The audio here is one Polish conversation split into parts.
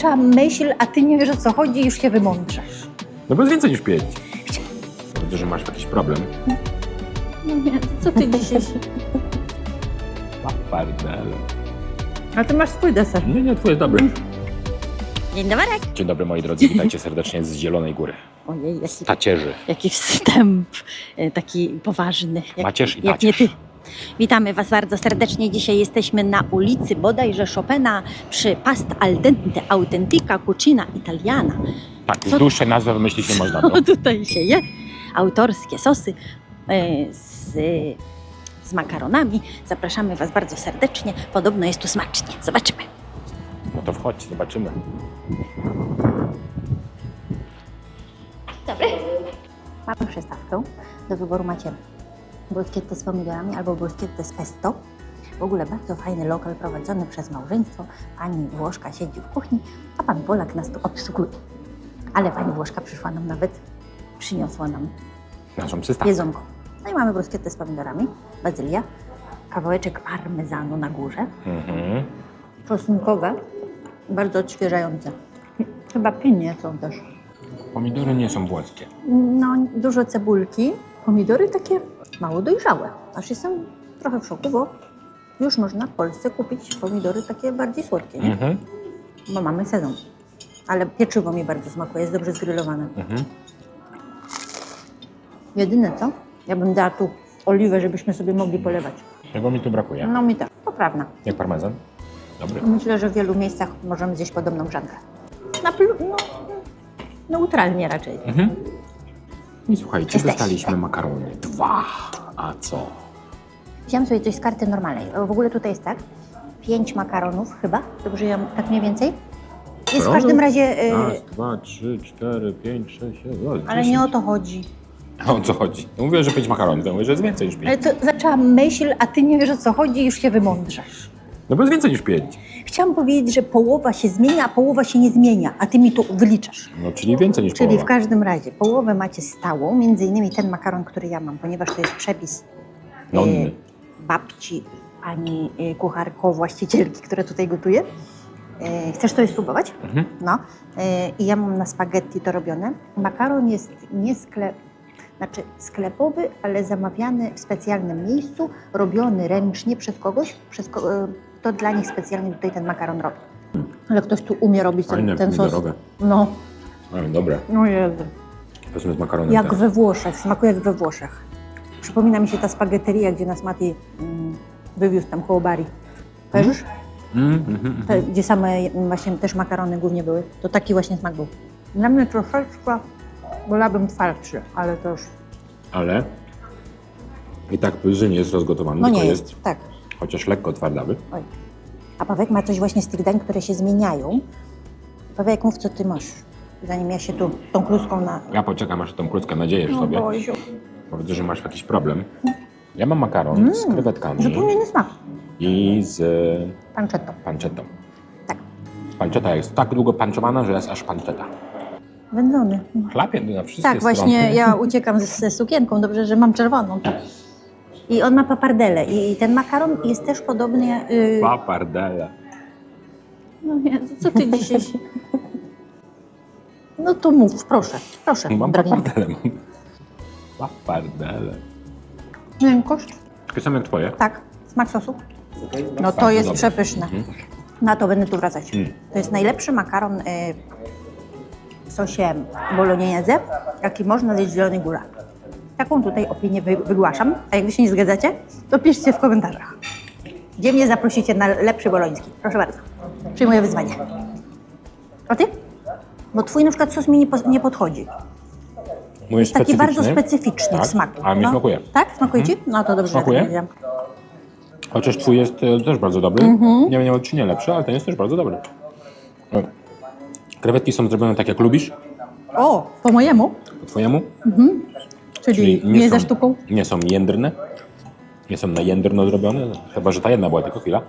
zaczęła myśl, a ty nie wiesz o co chodzi i już się wymądrzasz. No bo jest więcej niż pięć. Widzę, że masz jakiś problem. No nie, co ty dzisiaj? Papardel. A ty masz swój deser. Nie, nie, twój jest dobry. Dzień dobry. Dzień dobry moi drodzy, witajcie serdecznie z Zielonej Góry. Ojej, jaki, Tacierzy. jaki wstęp e, taki poważny. Jak, Macierz i jak nie tacierz. Witamy Was bardzo serdecznie. Dzisiaj jesteśmy na ulicy bodajże Chopina przy Past al dente Autentica Cucina Italiana. Tak, Co- już dłuższej nazwy wymyślić nie można było. O, tutaj się je. Autorskie sosy e, z, z makaronami. Zapraszamy Was bardzo serdecznie. Podobno jest tu smacznie. Zobaczymy. No to wchodź, zobaczymy. Dobry. Mamy przystawkę. Do wyboru macie bruschette z pomidorami albo bruschette z pesto. W ogóle bardzo fajny lokal prowadzony przez małżeństwo. Pani Włoszka siedzi w kuchni, a pan Polak nas tu obsługuje. Ale pani Włoszka przyszła nam nawet, przyniosła nam Naszą przystawkę. jedzonko. No i mamy bruschette z pomidorami, bazylia, kawałeczek parmezanu na górze, Mhm. czosnkowe, bardzo odświeżające. Chyba pinie są też. Pomidory nie są włoskie. No, dużo cebulki, pomidory takie mało dojrzałe. Aż jestem trochę w szoku, bo już można w Polsce kupić pomidory takie bardziej słodkie, nie? Mhm. Bo mamy sezon. Ale pieczywo mi bardzo smakuje, jest dobrze zgrillowane. Mhm. Jedyne co? Ja bym dała tu oliwę, żebyśmy sobie mogli polewać. Czego mi tu brakuje? No mi tak, poprawna. Jak parmezan? Dobry. Myślę, że w wielu miejscach możemy zjeść podobną grzankę. Na plu, no, neutralnie raczej. Mhm. I słuchajcie, Jesteś. dostaliśmy makarony. Dwa. A co? Wziąłem sobie coś z karty normalnej. W ogóle tutaj jest tak, pięć makaronów chyba, dobrze ja tak mniej więcej. Jest w każdym razie, y, Raz, dwa, trzy, cztery, pięć, sześć, siedem, osiem, ale nie o to chodzi. A o co chodzi? No mówię, że pięć makaronów, to mówię, że jest więcej niż Ale pięć. to zaczęła myśl, a ty nie wiesz o co chodzi i już się wymądrzasz. No bo jest więcej niż pięć. Chciałam powiedzieć, że połowa się zmienia, a połowa się nie zmienia, a ty mi tu wyliczasz. No czyli więcej niż Czyli połowa. w każdym razie połowę macie stałą, między innymi ten makaron, który ja mam, ponieważ to jest przepis Nonny. y, babci, pani y, kucharko, właścicielki, która tutaj gotuje. Y, Chcesz sobie spróbować? Mhm. No. Y, I ja mam na spaghetti to robione. Makaron jest nie sklep, znaczy sklepowy, ale zamawiany w specjalnym miejscu, robiony ręcznie przez kogoś, przez ko- y, to dla nich specjalnie tutaj ten makaron robi. Ale ktoś tu umie robić ten, Fajne, ten sos. pomidorowe. No, Ale dobre. no Jezu. Powiedzmy z makaronem. Jak też. we Włoszech, smakuje jak we Włoszech. Przypomina mi się ta spaghetteria, gdzie nas Mati mm, wywiózł tam koło Bari. Kojarzysz? Mm, mhm, mhm. Te, gdzie same właśnie też makarony głównie były. To taki właśnie smak był. Dla mnie troszeczkę wolałabym twardszy, ale to już... Ale i tak nie jest rozgotowany, No tylko nie jest, jest, tak. Chociaż lekko twardawy. Oj. A Pawełek ma coś właśnie z tych dań, które się zmieniają. Pawełek, mów co ty masz, zanim ja się tu tą kluską na... Ja poczekam aż tą krótką nadziejesz No sobie. Boziu. Bo widzę, że masz jakiś problem. Ja mam makaron z Mm, krewetkami Zupełnie inny smak. i z e, Panczetto. panczetą. Tak. Panceta jest tak długo panczowana, że jest aż panceta. Wędzony. Chlapie na wszystkie Tak, właśnie strony. ja uciekam z- ze sukienką, dobrze, że mam czerwoną. I on ma papardele i ten makaron jest też podobny... Yy... Papardele. No nie, co ty dzisiaj się... No to mów, proszę, proszę, Mam drogi. papardele. Mam. Papardele. Miękkość? Takie same jak twoje. Tak. Smak sosu? No Bardzo to jest dobre. przepyszne. Mhm. Na to będę tu wracać. Mm. To jest najlepszy makaron y, w sosie bolognese, jaki można zjeść w Zielonej Górze. Taką tutaj opinię wy, wygłaszam, a jak wy się nie zgadzacie, to piszcie w komentarzach. Gdzie mnie zaprosicie na lepszy boloński? Proszę bardzo. Przyjmuję wyzwanie. A ty? Bo twój na przykład sos mi nie, po, nie podchodzi. Mój jest Taki bardzo specyficzny, Tak, w smaku. ale mi No. smakuje. Tak? Smakuje ci? No to dobrze. Smakuje? powiedziałam. Chociaż twój jest e, też bardzo dobry. Mhm. Nie wiem, czy nie lepszy, ale ten jest też bardzo dobry. Krewetki są zrobione tak, jak lubisz, O, po mojemu? po twojemu. Czyli, nie, są, ze sztuką? Nie są jędrne. Nie są na jędrno zrobione. Chyba, że ta jedna była tylko chwila.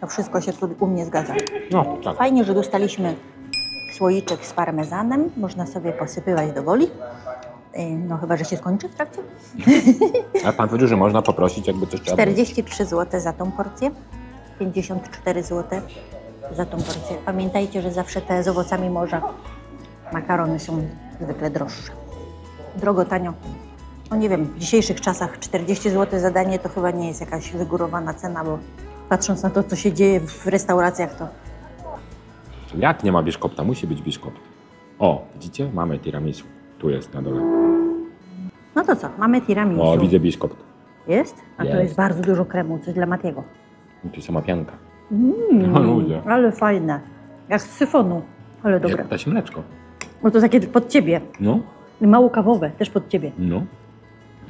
To wszystko się tu u mnie zgadza. No, tak. Fajnie, że dostaliśmy słoiczek z parmezanem. Można sobie posypywać do woli. Yy, No chyba, że się skończy w trakcie. A pan powiedział, że można poprosić, jakby coś trzeba było. 43 zł za tą porcję. 54 zł za tą porcję. Pamiętajcie, że zawsze te z owocami morza makarony są zwykle droższe. Drogo, tanio. No nie wiem, w dzisiejszych czasach 40 zł za danie to chyba nie jest jakaś wygórowana cena, bo patrząc na to, co się dzieje w restauracjach, to Jak nie ma biszkopta? Musi być biszkopt. O, widzicie? Mamy tiramisu. Tu jest na dole. no to co, mamy tiramisu. O, widzę biszkopt. Jest? A to Jest. jest bardzo dużo kremu, coś dla Matiego. I tu sama pianka. Mm, No, ludzie. ale fajne. Jak z syfonu. Ale dobre. Jak ptasie mleczko. Bo to takie pod ciebie. No, I mało kawowe, też pod ciebie. no.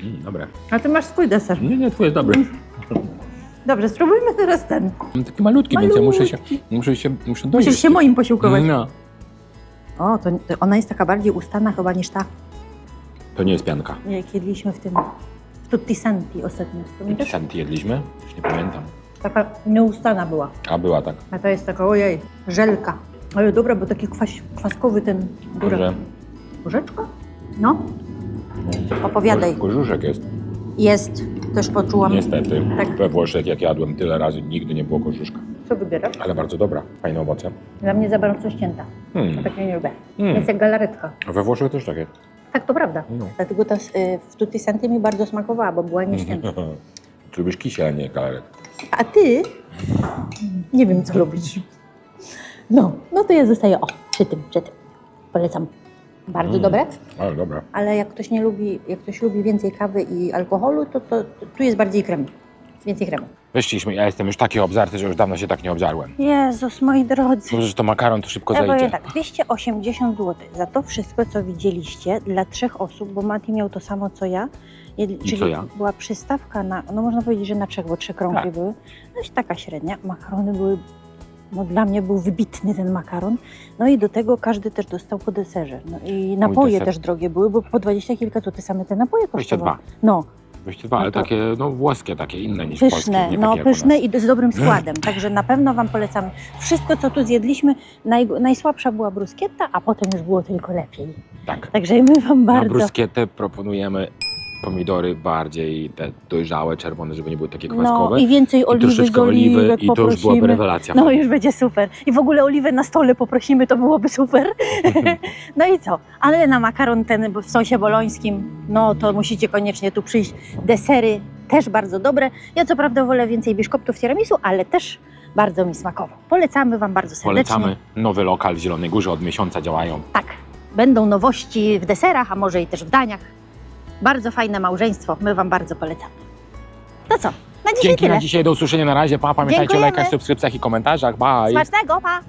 Mm, dobre. A ty masz swój deser. Nie, nie, twój jest dobry. Dobrze, spróbujmy teraz ten. Taki malutki, więc ja muszę się, muszę się, muszę dojeść. Musisz się moim posiłkować. No. O, to, to ona jest taka bardziej ustana chyba niż ta, To nie jest pianka. jak jedliśmy w tym w Tutti Santi ostatnio. Pamiętasz? Santi jedliśmy? Już nie pamiętam. Taka nieustana była. A była tak. A to jest taka, ojej, żelka. Ale dobra, bo taki kwas, kwaskowy ten górek. Że? No. Opowiadaj. Korzuszek jest. Jest, też poczułam. Niestety. Tak. We Włoszech, jak jadłem tyle razy, nigdy nie było korzuszka. Co wybierasz? Ale bardzo dobra. Fajne owoce. Dla mnie za bardzo ścięta. Hmm. Tak nie lubię. Hmm. Jest jak galaretka. We Włoszech też takie. Tak, to prawda. No. Dlatego ta y, w Tutti Santi mi bardzo smakowała, bo była nieścięta. Czy lubisz kisiel, a nie kalaret? A ty? Nie wiem, co lubisz. No, no to ja zostaję o, przy tym, przy tym. Polecam. Bardzo Mm. dobre, Ale dobra. ale jak ktoś nie lubi, jak ktoś lubi więcej kawy i alkoholu, to, to, to tu jest bardziej kremu. Więcej kremu. Wyszliśmy, ja jestem już taki obżarty, że już dawno się tak nie obżarłem. Jezus, moi drodzy. Może, że to makaron to szybko Ja powiem zejdzie. tak, 280 zł za to wszystko, co widzieliście dla trzech osób, bo Mati miał to samo co ja. Jedli- czyli co ja? była przystawka na, no można powiedzieć, że na trzech, bo trzy krągi Tak. były. No i taka średnia. Makarony były, no dla mnie był wybitny ten makaron. No i do tego każdy też dostał po deserze. No i napoje deser. też drogie były, bo po 20 kilka złotych same te napoje kosztowały. 22. No, 22, No ale to- takie no włoskie, takie inne niż polskie. pyszne, Nie no takie jak u pyszne i z dobrym składem. Także na pewno Wam polecam. Wszystko, co tu zjedliśmy, naj, najsłabsza była bruskietta, a potem już było tylko lepiej. Tak. Także my Wam Na bardzo... bruskietę proponujemy pomidory bardziej te dojrzałe, czerwone, żeby nie były takie No kwaskowe. i więcej I oliwy z troszeczkę oliwy oliwek i to już byłaby rewelacja. No już będzie super. I w ogóle oliwę na stole poprosimy, to byłoby super. no i co? Ale na makaron ten w sosie bolońskim, no to musicie koniecznie tu przyjść. Desery też bardzo dobre. Ja co prawda wolę więcej biszkoptów tiramisu, ale też bardzo mi smakowo. Polecamy Wam bardzo serdecznie. Polecamy. Nowy lokal w Zielonej Górze od miesiąca działają. Tak, będą nowości w deserach, a może i też w daniach. Bardzo fajne małżeństwo, my Wam bardzo polecamy. To co? Na dzisiaj Dzięki tyle. na dzisiaj, do usłyszenia na razie. Pa, pamiętajcie o Dziękujemy. lajkach, subskrypcjach i komentarzach. Bye! Smacznego, pa!